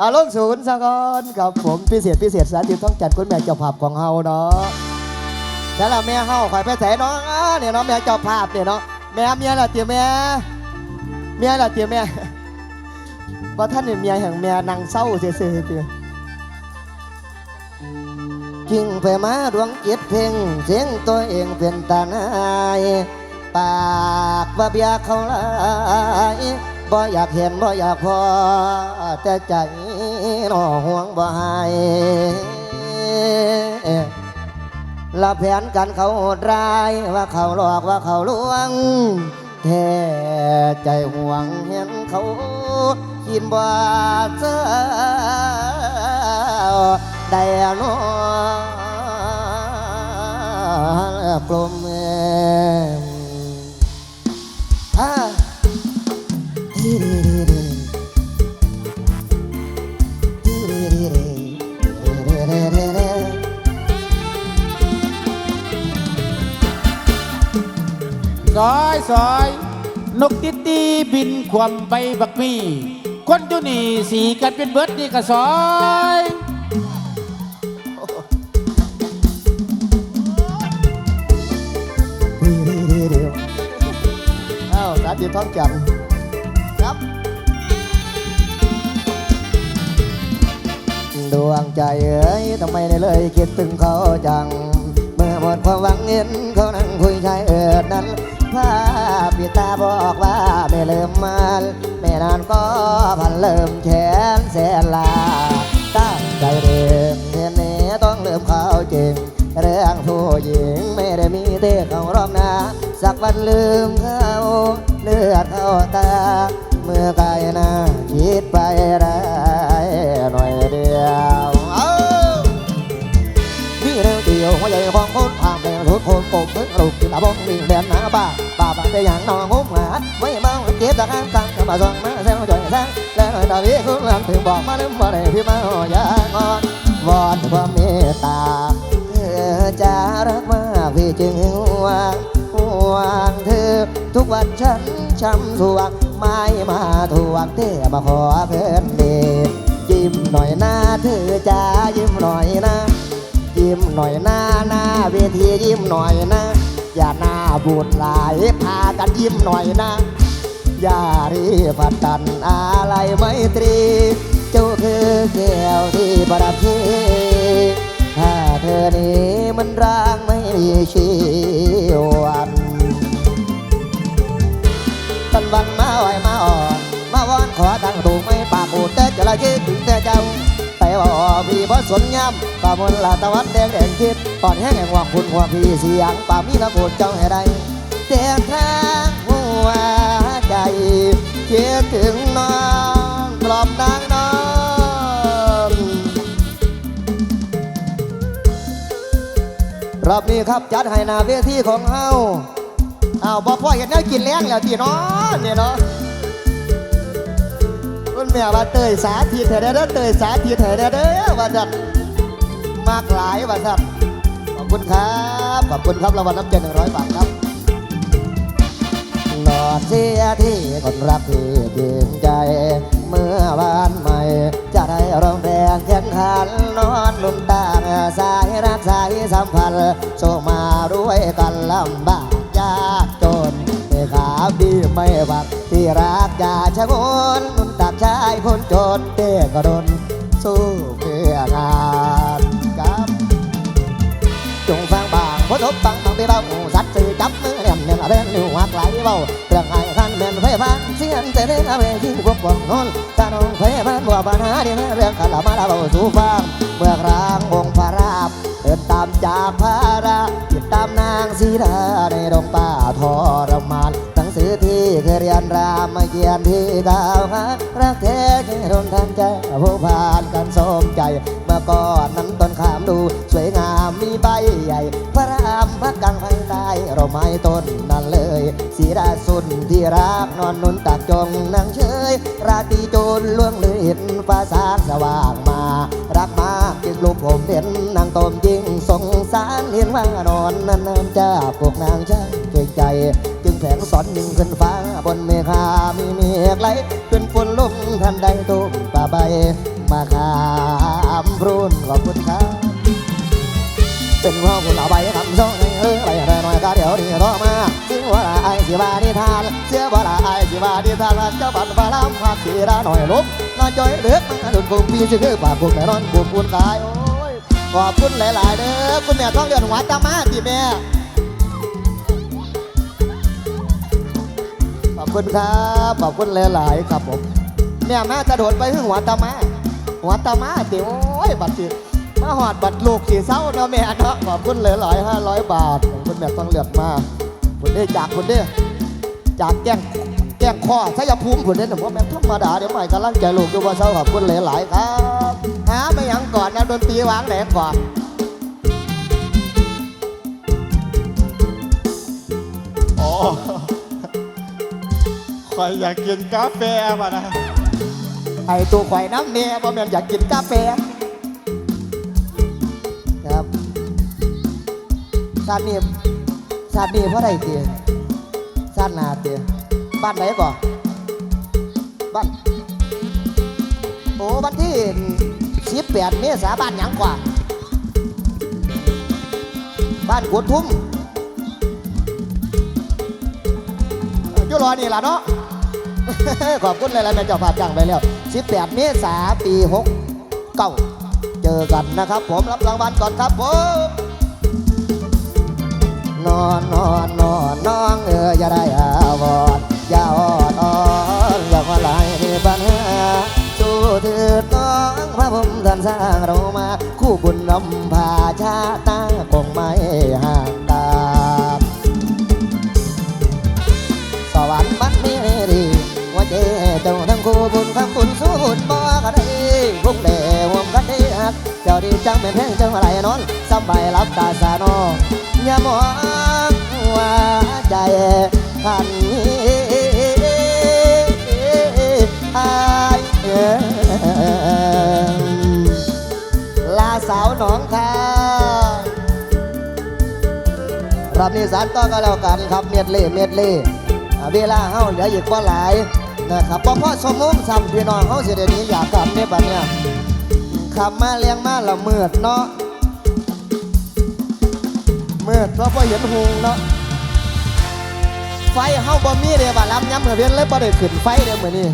อาลงศูนย์สะกอนกับผมพิเศษพิเศษสาธิตต้องจัดคุณแม่เจ้าภาพของเฮาเนาะแต่ละแม่เฮาคอยไปใส่น้องเนี่ยเนาะแม่เจ้าภาพเนี่ยเนาะแม่เมียละเตี๋ยแม่เมียละเตี๋ยแม่ว่าท่านเนี่ยเมียแห่งแม่นางเศร้าเสียๆเตี๋ยกิ่งไปมาดวงจิตเพ่งเสียงตัวเองเป็นตาหนายปากว่าเบียเขาลายบ่อยากเห็นบ่อยากพอแต่ใจ นอห่วงบ่ให้ละแผนกันเขาโหดร้าย ว่าเขาหลอกว่าเขาลวง แท้ใจห่วงเห็นเขาคิดว่าเจ้าได้นอกลม ซอยซอย นกติดตีบินควมไปบักมี คนอยู่นี่สีกันเป็นเบิดนี่ก็ซอยดีดีดีดีอ้าวสาธิตท้องจันครับดวงใจเอ้ยทำไมได้เลยคิดถึงเขาจัง เมื่อหมดความหวังเห็นเขานั่งคุยชายเอิดนั้น ภาพปิดตาบอกว่าไม่เริ่มมันไม่นานก็พันเริ่มแขนแสนลาตั้งใจเดิมเห็นนี้ต้องเริ่มเข้าจริง เรื่องผู้หญิงไม่ได้มีเต่เขารอบหน้าสักวันลืมเขาเลือดเข้าตา เมื่อไกลน้าคิดไปได้หน่อยเดียวเอ้ามีเรื่องเดียวหัวใจของคนผ่านไปทุกคนปกมึงลูกที่ตาบงมีแดนหน้าบ้าป่าป่าไปองนองงุ้มหาไม่เมาเก็บจากข้างตังก็มาส่งมาแซวจ่งแล้วหน่อยตาพี่คุณหลังถึงบอกมา bà tây giang đò ngốm mà mấy bao kiếp đã ăn tăng mà bà giòn má xem trời sáng lên hỏi đào biết cũng làm thuyền bỏ má đứng bỏ đầy phía má hồ giá ngon. Vòn vò mê tà cha rất má vì chừng hoàng hoàng thư, thứ bát châm thuốc mai mạ thu hoạch để bơm nổi na thưa cha bơm nổi na. Bơm nổi na na bơm nổi na. อย่าหน้าบูดหลายพากันยิ้มหน่อยนะ อย่ารีบพัดกันอะไรไม่ตรี เจ้าคือแก้วที่ประดับชีถ้าเธอนี้มันร่างไม่มีชีวันตันวันมาไหวมาอ่อน มาวอนขอตั้งถูกไม่ปากบูดแต่จะละคิดถึงแต่เจ้า แต่พี่บ่สนย้ำป่ามนลาตะวันแดงแดงคิดตอนแห้งแห่งว่าคุณว่าพี่เสียงป่ามีกระโดเจ้าให้ได้แต่ทางหัวใจคิดถึงน้องกล่อมนางน้องรอบนี้ครับจัดให้นาเวทีของเฮาเอ้าบอกพ่อเห็นได้กินแล้งแล้วที่เนาะเนี่ยเนาะ คุณแม่ว่าเตยสาธิตเถอะเด้อเตยสาธิตเถอะเด้อว่าจัดมากหลายว่าจัดขอบคุณครับขอบคุณครับรางวัลน้ำใจหนึ่งร้อยบาทครับนอนเสียที่คนรักที่จริงใจ เมื่อวานใหม่ จะได้ร้องแรงแข่งขันนอนลุ่มตางสายรักสายสัมพันธ์โซมาด้วยกันลำบากยาก ขาดีไม่บักที่รักอย่าชะงนนุนตักชายคนจนเต้กระดนสู้เพื่องานครับจงฟังบางพอทบฟังฟังไปเบาสัตว์สื่อจับมือเล่นเล่นเล่นอยู่หักไหลเบาเรื่องไอ้ขันเม่นไฟฟ้าเสียนแต่เล่นเอาไปที่พวกวงนนถ้าน้องไฟฟ้าบัวปัญหาเดียวเรื่องกันละมาเบาสู่ฟังเมื่อกลางองค์พระราบเดินตามจากพระ นรามาเขียนที่ดาวหารักแท้แค่ทนทางใจผู้ผ่านกันสมใจ เมื่อก่อนนั้นต้นขามดู สวยงามมีใบใหญ่ พระรามพักกลางไฟใต้เราไม้ต้นนั่นเลยสีดาสุนที่รักนอนนุนตักจงนั่งเฉยราตรีโจรล่วงเลยเห็นฟ้าสางสว่างมา รักมากจึงลูกผมเห็นนางตมจริงสงสารเห็นว่านอนนานๆจะปลุกนางช่างเกใจ จึงแผงสอนยิงขึ้นฟ้าบนเมฆามีเมฆไหลขึ้นฝนลมทันใดตุ้มป่าใบมาขามรุนขอบคุณครับเป็นว่าคุณเอาใบคำซ้อนให้เออใบอะไรหน่อยก็เดี๋ยวนี้รอมาเชื่อว่าไอ้สิบานิทานเชื่อว่าไอ้สิบานิทานเจ้าบัตรบาลามพักสีราหน่อยลุกน่าจอยเลือกมาดุนกุมพี่ชื่อปากกุมแม่นอนกุมคุณกายโอ้ยขอบคุณหลาย ๆเด้อคุณแม่ท้องเดือนหัวตามาพี่แม่ อบคุณครับขอบคุณหลายๆครับผมเนี่ยแม่จะโดดไปถึงหัวตามาหัวตามาติโอ้ยบัตรสิมาหอดบัตรลูกสีเศร้าเนาะแม่เนาะขอบคุณหลายๆห้าร้อยบาทขอบคุณแม่ต้องเลือกมาคุณได้จากคุณได้จากแก้งแก้งข้อชัยภูมิคุณได้แต่ว่าแม่ธรรมดาเดี๋ยวใหม่กำลังใจลูกอยู่ว่าเศร้าขอบคุณหลายๆครับหาไม่ยังก่อนนะดนตรีวางไหนก่อนอ๋อ คอยอยากกินกาแฟมานะไอตัวข่อยน้ำเนี่ยบ่แม่นอยากกินกาแฟ ครับชาตินี้ชาตินี้เพราะอะไรเตียชาตินาเตียบ้านไหนก่อนบ้านโอ้บ้านที่สิบแปดเมษาบ้านหยังกว่า บ้านกวดทุ่มยู่รอนี่ล่ะเนาะ ขอบคุณหลายๆแม่เจ้าภาพจ้างไปแล้ว 18 เมษาปี6เก้าเจอกันนะครับ ผมรับรางวัลก่อนครับผมนอนนอนนอนน้องเอออย่าได้อาวอดอย่าออดอ่อนอย่าว่าลายมีปัญหาสู้เถิดน้องพระผมท่านสร้างเรามา คู่บุญนำพาชาติหน้าคงไม่ห่าง เจ้าทั้งคู่บุญคำบุญสู้บุญบ่กันได้พวกเดวมกันได้ฮักเจ้าดีจังเป็นแพงจังอะไรนอนสบายรับตาสานอย่ามองว่าใจขันอายลาสาวหนองคายรับนิสานต่อก็แล้วกันครับเมียดเล่เมียดเล่เวลาเฮาเหลืออีกบ่หลาย นะครับบ่พอสมงซ้ำพี่น้องเฮาเสิได้หนี้อยากกลับในบัดเนี้ยขับมาเลี้ยงมาละเมือดเนาะเมือดเพราะบ่เห็นหงเนาะไฟเฮาบ่มีเด้บ่ลำย้ำเหมื่อเวียนเลยบ่ได้ขึ้นไฟเด้มื้อนี้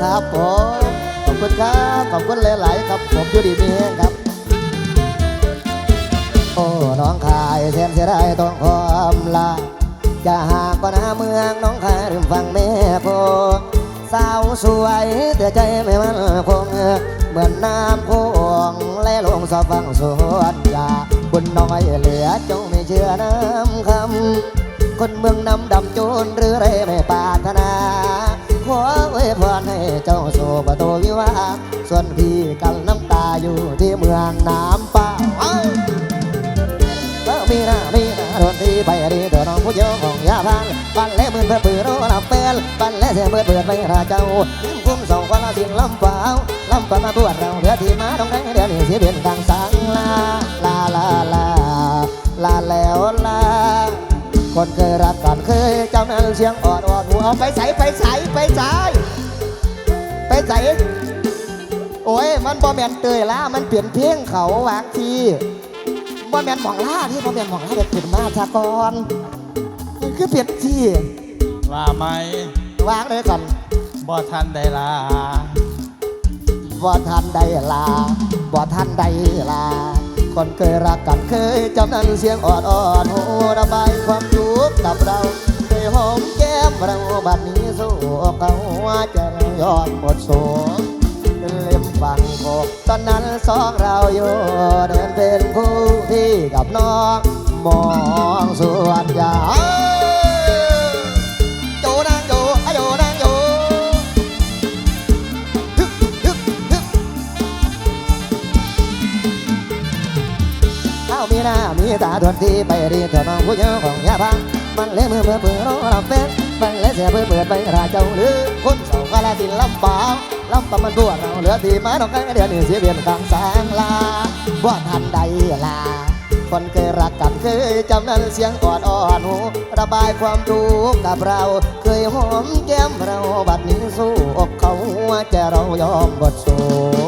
ครับผมขอบคุณครับขอบคุณหลายๆครับผมอยู่ดีมีแฮงครับ โอ้น้องคายแสนเสียดายต้องความลา จะหากปัญหาเมืองน้องคายริมฝั่งแม่โพสาวสวยแต่ใจไม่มั่นคงเหมือนน้ำโขงไหลลงสอบฟังสวนยาบุญน้อยเหลือจงไม่เชื่อน้ำคำคนเมืองนำดำโจรหรือไรไม่ปาถนาขอไว้พรให้เจ้าสู่ประตูวิวาส่วนพี่กันน้ำตาอยู่ที่เมืองน้ำป่าเอ้ยเอมีนามีนาโดนที่ไปดีเถอน้องผู้เยอะของ ยาพันปันเล่มือเพื่อปืนโอ้ลำเป็นปันเล่เสียเบื่อเบื่อไปราเจ้าคุ้มสองคนละสิ่งลำเปล่าลำปามาบวชเราเดือที่มาต้องได้เดี๋ยวนี้เสียเปลี่ยนทางสังลาลาลาลาลาแล้วลาคนเคยรักกันเคยเจ้านั้นเสียงออดออดหัวเอาไปใส่ไปใส่ไปใส่ไปใส่โอ้ยมันบ่แมนเตยละมันเปลี่ยนเพลงเขาวางทีบ่แมนหมองล่าที่บ่แมนหมองล่าเด็กขึ้นมาชากรมัน คือเปลี่ยนที่ว่าไหมวางเลยก่อนบ่ทันได้ลาบ่ทันได้ลาบ่ทันได้ลา คนเคยรักกันเคยจำนั้นเสียงอ่อนอ่อนโหระบายความทุกข์กับเราเคยหอมแก้มเราบัดนี้สู้เขาว่าจะยอมหมดโศกเป็นเล่มฟังโกกตอนนั้นสองเราอยู่เดินเป็นคู่ที่กับน้องมองสวนยาว ตาทวนทีไปดีเถอะน้องผู้เยอะของยาพังมันเล่มือเพื่อเพื่อรอรับเป็นมันเล่เสียเพื่อเปิดไปราเจ้าหรือคนสองกาลสินลำปางลำปางมันบวชเราเหลือที่มาต้องการเดี๋ยวนี้เสียเวียนกลางแสงลาบ่ทันใดลาคนเคยรักกันเคยจำนั้นเสียงกอดอ่อนหูระบายความทุกข์กับเรา เคยหอมแก้มเราบัดนี้สู้อกเขาว่าจะเรายอมบทสู้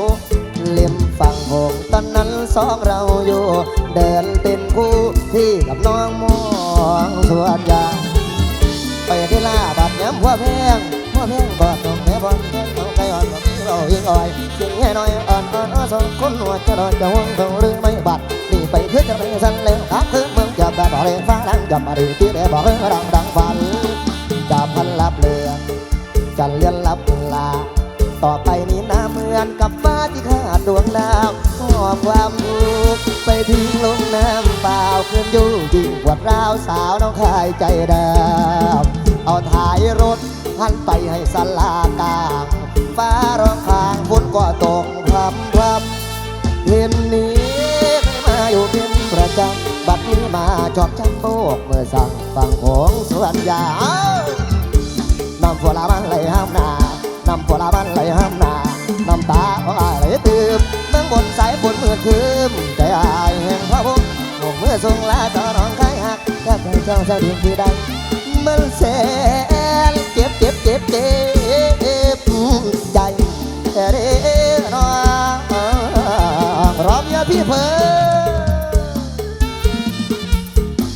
สองเราอยู่ เดินเป็นคู่ที่กับน้องมองสวนยางไปที่ลาบัดย้ำหัวแพงหัวแพงบอดตรงแม่บอลแค่เอาไก่อ่อนบอกพี่เรายิงอ่อยยิงแค่น้อยอ่อนอ่อนอ่อนสองคนหัวจะรอจะห่วงเขาหรือไม่บัดนี่ไปเพื่อจะไปสั่นเร็วครับคือเมืองจับแต่บอกเลยฟ้าดังจับมาดีที่ได้บอกเรื่องดังดังฝันจับพันลับเลือจะเลื่อนลับลา ต่อไปนี้น้าเหมือนกับฟ้าที่ขาดดวงดาวหอบความทุกข์ไปทิ้งลงน้ำเปล่าคืนอยู่ยิ่งกว่าร้าวสาวน้องคายใจดำเอาถ่ายรถหันไปให้สลากลางฟ้าร้องคางฝนก็ตกพรำพรำเห็นนี้เคยมาอยู่เป็นประจำบัดนี้มาจอบจังโบกเมื่อสั่งฟังของสวนยาน้ำฝนละมันไหลห้ามนา น้ำฝนละมันไหลห้ามนาน้ำตาของอายไหลตืมเมืองบนสายฝนมืดคืมใจอายแห่งพระพงหกเมื่อทรงลาต่อน้องไห้หักแค่ใจเจ้าเจ้าดินที่ใดมันแสนเจ็บเจ็บเจ็บเจ็บ